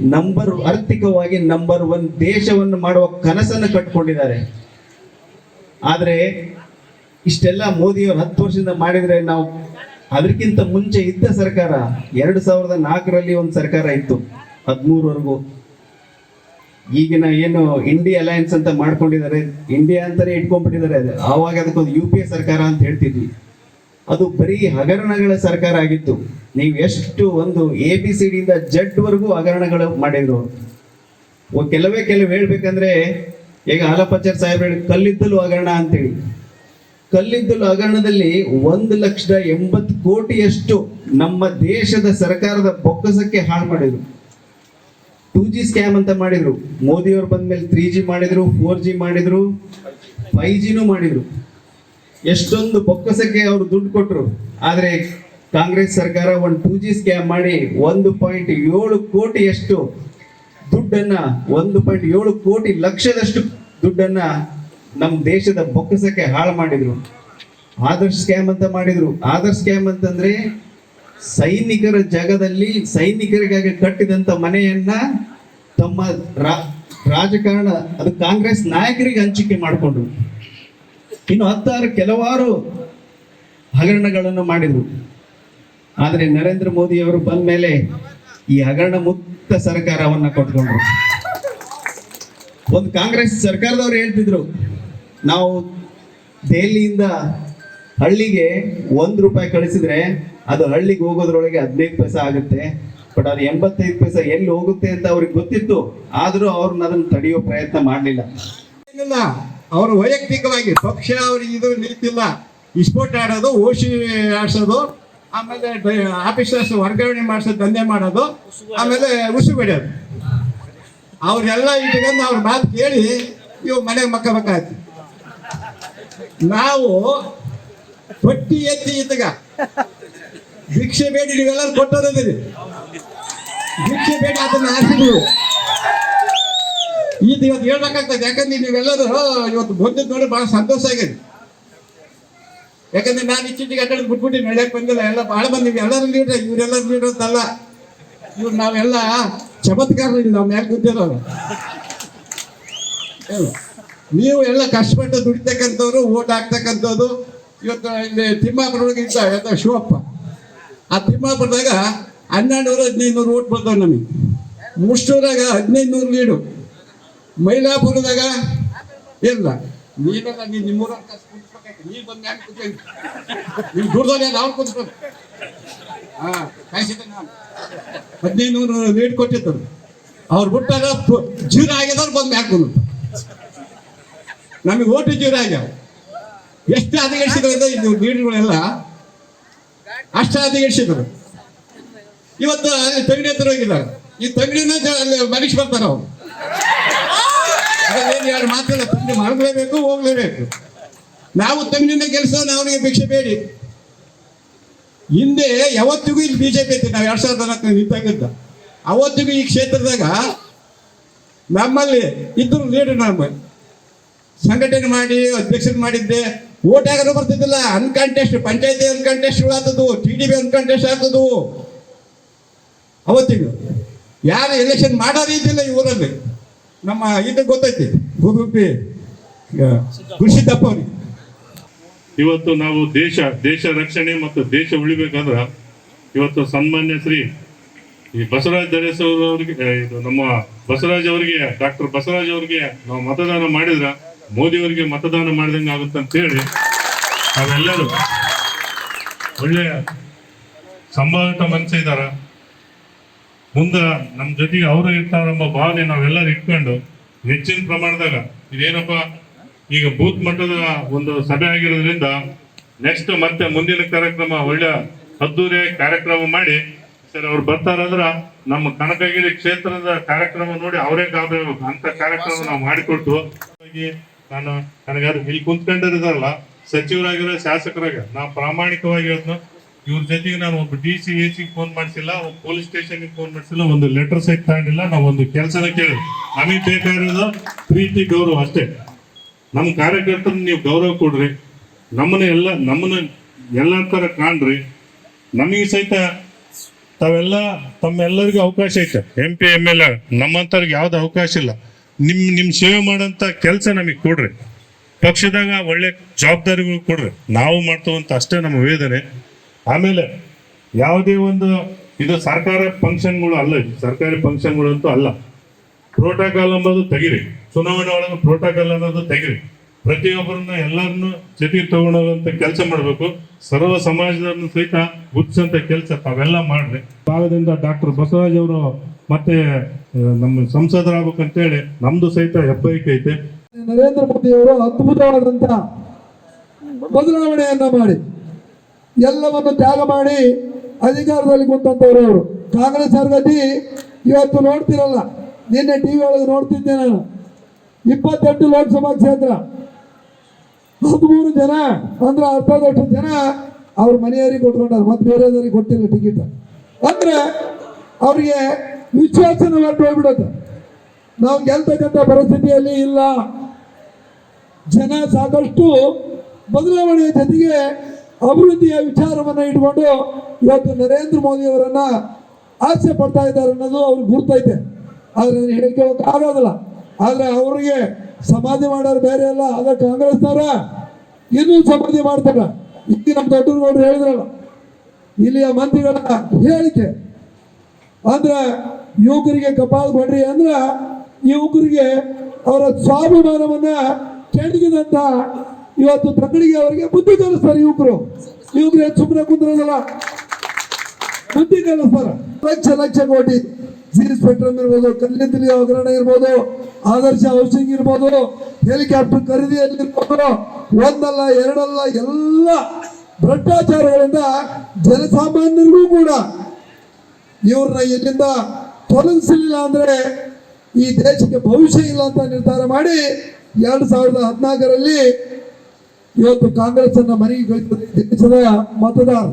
Number ಆರ್ಥಿಕವಾಗಿ number one ದೇಶವನ್ನು ಮಾಡುವ ಕನಸನ್ನು ಕಟ್ಕೊಂಡಿದ್ದಾರೆ. ಆದರೆ ಇಷ್ಟೆಲ್ಲ ಮೋದಿಯವರು ಹತ್ತು ವರ್ಷದಿಂದ ಮಾಡಿದ್ರೆ ನಾವು ಅದಕ್ಕಿಂತ ಮುಂಚೆ ಇದ್ದ ಸರ್ಕಾರ ಎರಡು ಸಾವಿರದ ನಾಲ್ಕರಲ್ಲಿ ಒಂದು ಸರ್ಕಾರ ಇತ್ತು, ಹದಿಮೂರವರೆಗೂ. ಈಗಿನ ಏನು ಇಂಡಿಯಾ ಅಲಯನ್ಸ್ ಅಂತ ಮಾಡ್ಕೊಂಡಿದ್ದಾರೆ, ಇಂಡಿಯಾ ಅಂತಾನೆ ಇಟ್ಕೊಂಡ್ಬಿಟ್ಟಿದ್ದಾರೆ. ಅದು. ಆವಾಗ ಅದಕ್ಕೊಂದು ಯು ಪಿ ಎ ಸರ್ಕಾರ ಅಂತ ಹೇಳ್ತಿದ್ವಿ. ಅದು ಬರೀ ಹಗರಣಗಳ ಸರ್ಕಾರ ಆಗಿತ್ತು. ನೀವು ಎಷ್ಟು ಒಂದು ಎ ಬಿ ಸಿ ಡಿಯಿಂದ ಜಡ್ ವರೆಗೂ ಹಗರಣಗಳು ಮಾಡಿದ್ರು. ಕೆಲವೇ ಕೆಲವು ಹೇಳ್ಬೇಕಂದ್ರೆ, ಈಗ ಆಲಪಚರ್ ಸಾಹೇಬ್ ಹೇಳಿ ಕಲ್ಲಿದ್ದಲು ಹಗರಣ ಅಂತೇಳಿ. ಕಲ್ಲಿದ್ದಲು ಹಗರಣದಲ್ಲಿ ಒಂದು ಲಕ್ಷದ ಎಂಬತ್ತು ಕೋಟಿಯಷ್ಟು ನಮ್ಮ ದೇಶದ ಸರ್ಕಾರದ ಬೊಕ್ಕಸಕ್ಕೆ ಹಾಳು ಮಾಡಿದ್ರು. ಟೂ ಜಿ ಸ್ಕ್ಯಾಮ್ ಅಂತ ಮಾಡಿದ್ರು. ಮೋದಿಯವರು ಬಂದ್ಮೇಲೆ ತ್ರೀ ಜಿ ಮಾಡಿದ್ರು, ಫೋರ್ ಜಿ ಮಾಡಿದ್ರು ಫೈ ಜಿನೂ ಮಾಡಿದ್ರು. ಎಷ್ಟೊಂದು ಬೊಕ್ಕಸಕ್ಕೆ ಅವರು ದುಡ್ಡು ಕೊಟ್ಟರು ಆದರೆ ಕಾಂಗ್ರೆಸ್ ಸರ್ಕಾರ ಒಂದು ಟೂ ಜಿ ಸ್ಕ್ಯಾಮ್ ಮಾಡಿ ಒಂದು ಪಾಯಿಂಟ್ ಏಳು ಕೋಟಿಯಷ್ಟು ದುಡ್ಡನ್ನ, ಒಂದು ಪಾಯಿಂಟ್ ಏಳು ಕೋಟಿ ಲಕ್ಷದಷ್ಟು ದುಡ್ಡನ್ನ ನಮ್ಮ ದೇಶದ ಬೊಕ್ಕಸಕ್ಕೆ ಹಾಳು ಮಾಡಿದ್ರು. ಆದರ್ಶ್ ಸ್ಕ್ಯಾಮ್ ಅಂತ ಮಾಡಿದ್ರು. ಆದರ್ಶ್ ಸ್ಕ್ಯಾಮ್ ಅಂತಂದ್ರೆ ಸೈನಿಕರ ಜಾಗದಲ್ಲಿ ಸೈನಿಕರಿಗಾಗಿ ಕಟ್ಟಿದಂತ ಮನೆಯನ್ನು ತಮ್ಮ ರಾಜಕಾರಣ, ಅದು ಕಾಂಗ್ರೆಸ್ ನಾಯಕರಿಗೆ ಹಂಚಿಕೆ ಮಾಡಿಕೊಂಡ್ರು. ಇನ್ನು ಹತ್ತಾರು ಕೆಲವಾರು ಹಗರಣಗಳನ್ನು ಮಾಡಿದ್ರು. ಆದರೆ ನರೇಂದ್ರ ಮೋದಿ ಅವರು ಬಂದ ಮೇಲೆ ಈ ಹಗರಣ ಮುಕ್ತ ಸರ್ಕಾರವನ್ನ ಕೊಟ್ಕೊಂಡ್ರು. ಒಂದು ಕಾಂಗ್ರೆಸ್ ಸರ್ಕಾರದವ್ರು ಹೇಳ್ತಿದ್ರು, ನಾವು ದೆಹಲಿಯಿಂದ ಹಳ್ಳಿಗೆ ಒಂದು ರೂಪಾಯಿ ಕಳಿಸಿದ್ರೆ ಅದು ಹಳ್ಳಿಗೆ ಹೋಗೋದ್ರೊಳಗೆ ಹದಿನೈದು ಪೈಸೆ ಆಗುತ್ತೆ, ಬಟ್ ಅದು ಎಂಬತ್ತೈದು ಪೈಸೆ ಎಲ್ಲಿ ಹೋಗುತ್ತೆ ಅಂತ ಅವ್ರಿಗೆ ಗೊತ್ತಿತ್ತು, ಆದರೂ ಅವ್ರನ್ನ ಅದನ್ನು ತಡೆಯೋ ಪ್ರಯತ್ನ ಮಾಡಲಿಲ್ಲ. ಅವರು ವೈಯಕ್ತಿಕವಾಗಿ, ಪಕ್ಷ ಅವ್ರಿಗೆ ಇದು ನಿಲ್ತಿಲ್ಲ ಇಸ್ಪೋಟ್ ಆಡೋದು ಓಶಿ ಆಡ್ಸೋದು, ಆಮೇಲೆ ಆಫೀಸರ್ಸ್ ವರ್ಗಾವಣೆ ಮಾಡಿಸೋದು ದಂಧೆ ಮಾಡೋದು, ಆಮೇಲೆ ಉಸು ಬೆಳೆಯೋದು ಅವ್ರೆಲ್ಲ ಇಟ್ಕೊಂಡು ಅವ್ರ ಮಾತು ಕೇಳಿ ಇವು ಮನೆಗೆ ಮಕ್ಕ ಬೇಕಾಯ್ತು ನಾವು ಪಟ್ಟಿ ಎತ್ತಿ ಇದ್ದಾಗ, ಭಿಕ್ಷೆ ಬೇಡಿ ನೀವೆಲ್ಲರೂ ಕೊಟ್ಟೋದಿರಿ ಭಿಕ್ಷೆ ಬೇಡಿ ಅದನ್ನು ಹಾಕಿದ್ರು ಇದು ಇವತ್ತು ಹೇಳ್ಬೇಕಾಗ್ತದೆ. ಯಾಕಂದ್ರೆ ನೀವೆಲ್ಲರೂ ಇವತ್ತು ಬಂದದ್ದು ನೋಡಿ ಬಹಳ ಸಂತೋಷ ಆಗಿದೆ. ಯಾಕಂದ್ರೆ ನಾನು ಇತ್ತೀಚೆಗೆ ಅಡ್ಡಾಡಿ ಬಿಟ್ಬಿಟ್ಟು ನಡೆಯಕ್ಕೆ ಬಂದಿಲ್ಲ. ಎಲ್ಲ ಬಹಳ ಮಂದಿ ಎಲ್ಲರೂ ಲೀಡ್ರ್ ಇವರೆಲ್ಲ ಲೀಡ್ರ್ ಅಂತಲ್ಲ. ಇವ್ರು ನಾವೆಲ್ಲ ಚಮತ್ಕಾರ ಇಲ್ಲ ನಾವು ಯಾಕೆ ಏನು? ನೀವು ಎಲ್ಲ ಕಷ್ಟಪಟ್ಟು ದುಡಿತಕ್ಕಂಥವ್ರು ಓಟ್ ಹಾಕ್ತಕ್ಕಂಥದ್ದು ಇವತ್ತು ಇಲ್ಲಿ ತಿಮ್ಮಾಪುರೊಳಗೆ ಇದ್ದ ಯಾವ್ದೋ ಶಿವಪ್ಪ. ಆ ತಿಮ್ಮಾಪುರದಾಗ ಹನ್ನೆರಡು ನೂರು ಹದಿನೈದು ನೂರು ಓಟ್ ಬರ್ತಾವೆ ನಮಗೆ. ಮುಷ್ಟೂರಾಗ ಹದಿನೈದು ನೂರು ಲೀಡು. ಮೈಲಾಪುರದಾಗ? ಇಲ್ಲ. ನೀವೆಲ್ಲ ನೀನು ನಿಮ್ಮೂರ ನೀ ಬಂದ ಮ್ಯಾಲೆ ಕೂತ್ಕೊಂಡು ನಿಮ್ ದೂರದಲ್ಲಿ ಅವ್ರು ಕೂತ್ಕೊಂಡು ಹಾಂ ಕಾಯಿಸಿದ್ದೆ ನಾನು. ಹದಿನೈದು ನೂರು ರೇಟ್ ಕೊಟ್ಟಿದ್ದರು. ಅವ್ರು ಬಿಟ್ಟಾಗ ಜೀರ ಜೀರೋ ಆಗ್ಯದವ್ರು ಬಂದು ಮ್ಯಾಲೆ ಬಂದು ನಮಗೆ ಓಟು ಜೀವನ ಆಗ್ಯಾವ. ಎಷ್ಟು ಲೀಡರ್ಗಳೆಲ್ಲ ಇದು ಲೀಡ್ಗಳೆಲ್ಲ ಅಷ್ಟು ಹದಗೆಡಿಸಿದ್ರು ಇವತ್ತು ತಂಗಡಿ ಹತ್ರ ಹೋಗಿದ್ದಾರೆ. ಈ ತಂಗಡಿನ ಮನುಷ್ಯ ಬರ್ತಾರೆ ಅವ್ರು. ಅದ್ರಲ್ಲಿ ಎರಡು ಮಾತಿಲ್ಲ ತಂದೆ ಮಾಡಲೇಬೇಕು, ಹೋಗ್ಲೇಬೇಕು. ನಾವು ತಂಗಿನ ಕೆಲಸ ಅವನಿಗೆ ಭಿಕ್ಷೆ ಬೇಡಿ. ಹಿಂದೆ ಯಾವತ್ತಿಗೂ ಇಲ್ಲಿ ಬಿಜೆಪಿ ಐತಿ ನಾವು ಎರಡ್ ಸಾವಿರದ ನಾಲ್ಕು ನಿಂತಾಗಿದ್ದ. ಅವತ್ತಿಗೂ ಈ ಕ್ಷೇತ್ರದಾಗ ನಮ್ಮಲ್ಲಿ ಇದ್ರು ಲೀಡರ್ ನಮ್ಮ ಸಂಘಟನೆ ಮಾಡಿ, ಅಧ್ಯಕ್ಷರು ಮಾಡಿದ್ದೆ. ಓಟ್ ಹಾಕೋದು ಬರ್ತಿದ್ದಿಲ್ಲ? ಅನ್ಕಂಟೆಸ್ಟ್ ಪಂಚಾಯತಿ ಅನ್ಕಂಟೆಸ್ಟ್ ಆಗ್ತದವು ಟಿ ಡಿ ಬಿ ಅನ್ಕಂಟೆಸ್ಟ್ ಆಗ್ತದವು. ಅವತ್ತಿಗೂ. ಯಾರು ಎಲೆಕ್ಷನ್ ಮಾಡೋ ರೀತಿಯಿಲ್ಲ ಈ ಊರಲ್ಲಿ. ನಮ್ಮ ಇದು ಗೊತ್ತೈತಿ ಗುರುಪಿ ಗುರುಸಿದ್ದಪ್ಪ ಅವ್ರಿಗೆ ಇವತ್ತು ನಾವು ದೇಶ ದೇಶ ರಕ್ಷಣೆ ಮತ್ತು ದೇಶ ಉಳಿಬೇಕಂದ್ರ ಇವತ್ತು ಸನ್ಮಾನ್ಯ ಶ್ರೀ ಈ ಬಸವರಾಜ್ ದರೇಸವ್ರವ್ರಿಗೆ ಇದು ನಮ್ಮ ಬಸವರಾಜ್ ಅವರಿಗೆ, ಡಾಕ್ಟರ್ ಬಸವರಾಜ್ ಅವರಿಗೆ ನಾವು ಮತದಾನ ಮಾಡಿದ್ರ, ಮೋದಿ ಅವರಿಗೆ ಮತದಾನ ಮಾಡಿದಂಗೆ ಆಗುತ್ತೆ ಅಂತ ಹೇಳಿ ನಾವೆಲ್ಲರೂ ಒಳ್ಳೆಯ ಸಂಭಾವಿತ ಮನುಷ್ಯ ಇದ್ದಾರ. ಮುಂದ ನಮ್ಮ ಜೊತೆಗೆ ಅವರು ಇರ್ತಾರೆ ಭಾವನೆ ನಾವೆಲ್ಲರೂ ಇಟ್ಕೊಂಡು ಹೆಚ್ಚಿನ ಪ್ರಮಾಣದಾಗ ಇದೇನಪ್ಪ, ಈಗ ಬೂತ್ ಮಟ್ಟದ ಒಂದು ಸಭೆ ಆಗಿರೋದ್ರಿಂದ ನೆಕ್ಸ್ಟ್ ಮತ್ತೆ ಮುಂದಿನ ಕಾರ್ಯಕ್ರಮ, ಒಳ್ಳೆ ಅದ್ದೂರಿ ಕಾರ್ಯಕ್ರಮ ಮಾಡಿ, ಸರ್ ಅವ್ರು ಬರ್ತಾರಂದ್ರ ನಮ್ಮ ಕನಕಗಿರಿ ಕ್ಷೇತ್ರದ ಕಾರ್ಯಕ್ರಮ ನೋಡಿ ಅವರೇ ಗಾಬರಿ ಅಂತ ಕಾರ್ಯಕ್ರಮ ನಾವು ಮಾಡಿಕೊಟ್ಟು ನಾನು, ನನಗಾದ್ರು ಇಲ್ಲಿ ಕುಂತ್ಕೊಂಡಿರೋದಲ್ಲ, ಸಚಿವರಾಗಿರೋ ಶಾಸಕರಾಗ ನಾವು ಪ್ರಾಮಾಣಿಕವಾಗಿ ಹೇಳ್ತೀನಿ. ಇವ್ರ ಜೊತೆಗೆ ನಾನು ಒಬ್ಬ D C A C phone ಮಾಡಿಸಿಲ್ಲ ಒಬ್ಬ ಪೊಲೀಸ್ ಸ್ಟೇಷನ್ಗೆ ಫೋನ್ ಮಾಡಿಸಿಲ್ಲ, ಒಂದು ಲೆಟರ್ ಸಹಿತ ತಗೊಂಡಿಲ್ಲ. ನಾವು ಒಂದು ಕೆಲಸನ ಕೇಳಿ ನಮಗೆ ಬೇಕಾಗಿರೋದು ಪ್ರೀತಿ, ಗೌರವ ಅಷ್ಟೇ. ನಮ್ಮ ಕಾರ್ಯಕರ್ತರು ನೀವು ಗೌರವ ಕೊಡ್ರಿ. ನಮ್ಮನ್ನ ಎಲ್ಲ ನಮ್ಮನ್ನ ಎಲ್ಲ ಥರ ಕಾಣ್ರಿ. ನಮಗೆ ಸಹಿತ ತಾವೆಲ್ಲ, ತಮ್ಮೆಲ್ಲರಿಗೂ ಅವಕಾಶ ಐತೆ. ಎಂ ಪಿ ಎಂ ಎಲ್ ನಮ್ಮಂಥವ್ರಿಗೆ ಯಾವ್ದು ಅವಕಾಶ ಇಲ್ಲ. ನಿಮ್ ನಿಮ್ ಸೇವೆ ಮಾಡೋಂಥ ಕೆಲಸ ನಮಗೆ ಕೊಡ್ರಿ. ಪಕ್ಷದಾಗ ಒಳ್ಳೆ ಜವಾಬ್ದಾರಿಗಳು ಕೊಡ್ರಿ. ನಾವು ಮಾಡ್ತೇವಂತ ಅಷ್ಟೇ ನಮ್ಮ ವೇದನೆ. ಆಮೇಲೆ ಯಾವುದೇ ಒಂದು ಇದು ಸರ್ಕಾರ ಫಂಕ್ಷನ್ಗಳು ಅಲ್ಲ ಸರ್ಕಾರಿ ಫಂಕ್ಷನ್ಗಳಂತೂ ಅಲ್ಲ. ಪ್ರೋಟೋಕಾಲ್ ಅನ್ನೋದು ತೆಗಿರಿ. ಚುನಾವಣೆ ಒಳಗೆ ಪ್ರೋಟೋಕಾಲ್ ಅನ್ನೋದು ತೆಗಿರಿ. ಪ್ರತಿಯೊಬ್ಬರನ್ನ ಎಲ್ಲರನ್ನು ಜೊತೆಗೆ ತಗೊಳ್ಳೋಂತ ಕೆಲಸ ಮಾಡಬೇಕು. ಸರ್ವ ಸಮಾಜದವ್ರನ್ನ ಸಹಿತ ಗುರ್ತಿಸಂತ ಕೆಲಸ ತಾವೆಲ್ಲ ಮಾಡ್ರಿ. ಭಾಗದಿಂದ ಡಾಕ್ಟರ್ ಬಸವರಾಜ್ ಅವರು ಮತ್ತೆ ನಮ್ಮ ನಮ್ಮ ಸಂಸದರಾಗಬೇಕಂತೇಳಿ ನಮ್ದು ಸಹಿತ ಹೆಬ್ಬೈಕೆ ಐತೆ. ನರೇಂದ್ರ ಮೋದಿ ಅವರು ಅದ್ಭುತವಾದಂತ ಬದಲಾವಣೆಯನ್ನ ಮಾಡಿ. ಎಲ್ಲವನ್ನು ತ್ಯಾಗ ಮಾಡಿ ಅಧಿಕಾರದಲ್ಲಿ ಕುಂತಂತವ್ರು ಅವರು. ಕಾಂಗ್ರೆಸ್ ಅರ್ಗತಿ ಇವತ್ತು ನೋಡ್ತಿರಲ್ಲ, ನಿನ್ನೆ ಟಿವಿ ಒಳಗೆ ನೋಡ್ತಿದ್ದೆ ನಾನು. ಇಪ್ಪತ್ತೆಂಟು ಲೋಕಸಭಾ ಕ್ಷೇತ್ರ. ಹದಿಮೂರು ಜನ ಅಂದ್ರೆ ಅರ್ಧದಷ್ಟು ಜನ ಅವ್ರ ಮನೆಯವರಿಗೆ ಕೊಟ್ಕೊಂಡಾರೆ, ಮತ್ತೆ ಬೇರೆಯವರಿಗೆ ಕೊಟ್ಟಿಲ್ಲ ಟಿಕೆಟ್ ಅಂದ್ರೆ ಅವ್ರಿಗೆ ವಿಶ್ವಾಸನ ಹೊರಟು ಹೋಗ್ಬಿಡುತ್ತೆ. ನಾವು ಗೆಲ್ತಕ್ಕಂಥ ಪರಿಸ್ಥಿತಿಯಲ್ಲಿ ಇಲ್ಲ. ಜನ ಸಾಕಷ್ಟು ಬದಲಾವಣೆಯ ಜೊತೆಗೆ ಅಭಿವೃದ್ಧಿಯ ವಿಚಾರವನ್ನು ಇಟ್ಕೊಂಡು ಇವತ್ತು ನರೇಂದ್ರ ಮೋದಿ ಅವರನ್ನ ಆಸೆ ಪಡ್ತಾ ಇದ್ದಾರೆ ಅನ್ನೋದು ಅವ್ರಿಗೆ ಗುರ್ತೈತೆ. ಆದರೆ ಅದನ್ನ ಹೇಳ್ಕೊಳ್ಳೋಕೆ ಆಗೋದಿಲ್ಲ. ಆದರೆ ಅವರಿಗೆ ಸಮಾಧಿ ಮಾಡೋರು ಬೇರೆ ಅಲ್ಲ ಅದ ಕಾಂಗ್ರೆಸ್ನವರ ಇನ್ನೂ ಸಮಾಧಿ ಮಾಡ್ತಾರೆ. ಇಲ್ಲಿ ನಮ್ಮ ದೊಡ್ಡಗೌಡರು ಹೇಳಿದ್ರಲ್ಲ, ಇಲ್ಲಿಯ ಮಂತ್ರಿಗಳ ಹೇಳಿಕೆ. ಅಂದ್ರೆ ಯುವಕರಿಗೆ ಕಪಾಲ್ ಕೊಡ್ರಿ ಅಂದ್ರೆ ಯುವಕರಿಗೆ ಅವರ ಸ್ವಾಭಿಮಾನವನ್ನ ಕೆಣಗಿದಂತ ಇವತ್ತು ತಕ್ಕಡಿಗೆ ಅವರಿಗೆ ಬುದ್ಧಿ ಕಲಿಸ್ತಾರೆ ಯುವಕರು. ಯುವಕರು ಸುಮ್ಮನೆ ಕುಂದ್ರಲ್ಲ? ಬುದ್ಧಿ ಕಲಿಸ್ತಾರೆ ಲಕ್ಷ ಲಕ್ಷ ಕೋಟಿ ಸೀರಿ ಸ್ಪೆಕ್ಟ್ರಮ್ ಇರ್ಬೋದು ಕಲ್ಲಿನ ತಿಳಿ ಒಗ್ಗರಣೆ ಇರ್ಬೋದು, ಆದರ್ಶ ಹೌಸಿಂಗ್ ಇರ್ಬೋದು ಹೆಲಿಕಾಪ್ಟರ್ ಖರೀದಿಯಲ್ಲಿ ಇರ್ಬೋದು, ಒಂದಲ್ಲ, ಎರಡಲ್ಲ, ಎಲ್ಲ ಭ್ರಷ್ಟಾಚಾರಗಳಿಂದ ಜನಸಾಮಾನ್ಯರಿಗೂ ಕೂಡ ಇವ್ರನ್ನ ಇಲ್ಲಿಂದ ತೊಲಗಿಸಲಿಲ್ಲ ಅಂದ್ರೆ ಈ ದೇಶಕ್ಕೆ ಭವಿಷ್ಯ ಇಲ್ಲ ಅಂತ ನಿರ್ಧಾರ ಮಾಡಿ ಎರಡು ಸಾವಿರದ ಹದಿನಾಲ್ಕರಲ್ಲಿ ಇವತ್ತು ಕಾಂಗ್ರೆಸ್ ಅನ್ನ ಮನೆಗೆ ದೇಶದ ಮತದಾರ